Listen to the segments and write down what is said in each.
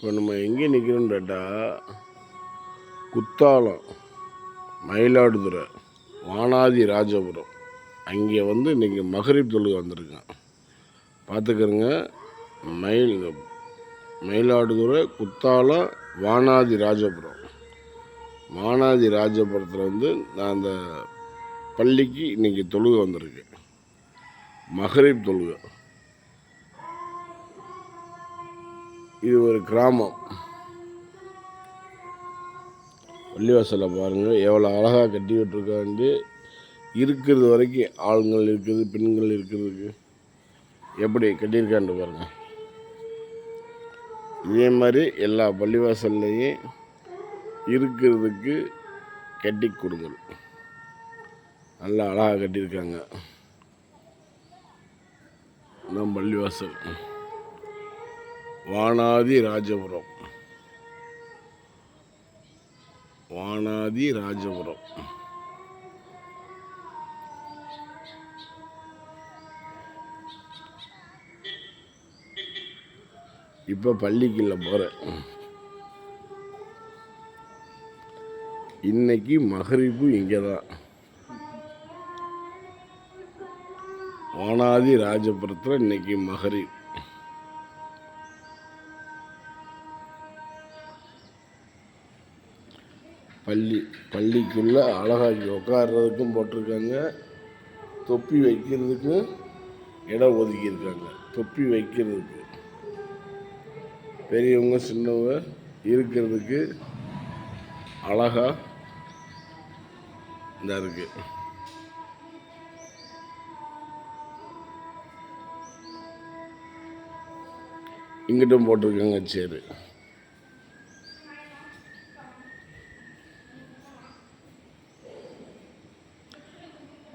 இப்போ நம்ம எங்கே நிற்கிறோம்னு கேட்டால் குத்தாலம் மயிலாடுதுறை வானாதி ராஜபுரம். அங்கே வந்து இன்றைக்கி மகரிப் தொழுகை வந்திருக்கேன். பார்த்துக்கிறங்க மயில் மயிலாடுதுறை குத்தாலம் வானாதி ராஜபுரம். வானாதி ராஜபுரத்தில் வந்து நான் அந்த பள்ளிக்கு இன்றைக்கி தொழுகை வந்திருக்கு மகரிப் தொழுகை. இது ஒரு கிராமம். பள்ளிவாசலை பாருங்கள் எவ்வளோ அழகாக கட்டி விட்டுருக்காண்டு இருக்கிறது வரைக்கும் ஆண்கள் இருக்குது பெண்கள் இருக்கிறதுக்கு எப்படி கட்டியிருக்காண்டு பாருங்கள் இதே மாதிரி எல்லா பள்ளிவாசல்லையும் இருக்கிறதுக்கு கட்டி கொடுங்கள். நல்லா அழகாக கட்டியிருக்காங்க. நம்ம பள்ளிவாசல். வானாதி ராஜபுரம். வானாதி ராஜபுரம். இப்போ பள்ளிக்குள்ள போகிறேன் இன்னைக்கு மகரிப்பு இங்கே தான் வானாதி ராஜபுரத்தில் இன்னைக்கு மகரிப் பள்ளி பள்ளிக்குள்ளே அழகாக்கி உட்கார்றதுக்கும் போட்டிருக்காங்க. தொப்பி வைக்கிறதுக்கும் இடம் ஒதுக்கியிருக்காங்க. தொப்பி வைக்கிறதுக்கு. பெரியவங்க சின்னவங்க இருக்கிறதுக்கு அழகாக இதாக இருக்குது இங்கிட்டும் போட்டிருக்காங்க சரி.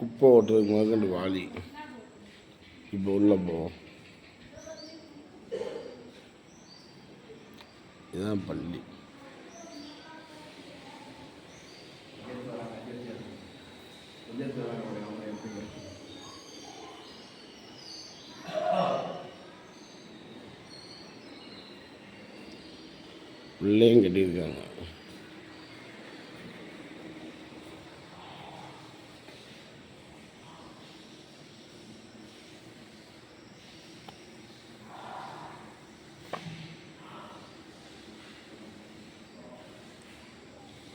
குப்பை ஓட்டுறதுக்கு முதற்கண்டு வாளி இப்போ உள்ள போவோம் இதுதான் பள்ளி. உள்ளேயும் கட்டியிருக்காங்க.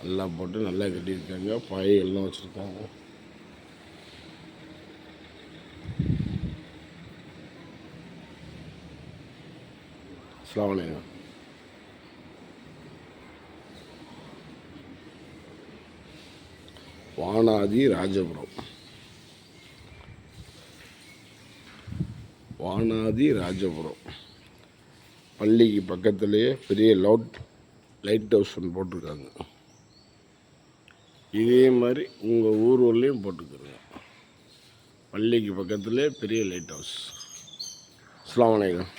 நல்லா போட்டு நல்லா கட்டியிருக்காங்க. பாய்கள்லாம் வச்சுருக்காங்க. அஸ்ஸலாமு வானாதி ராஜபுரம். வானாதி ராஜபுரம். பள்ளிக்கு பக்கத்துலேயே பெரிய லவுட் லைட் ஹவுஸ் ஒன்று போட்டிருக்காங்க. இதே மாதிரி உங்கள் ஊர்வலையும் போட்டுக்கிறோங்க பள்ளிக்கு பக்கத்துலேயே பெரிய லைட் ஹவுஸ் அஸ்லாம் வலைக்கம்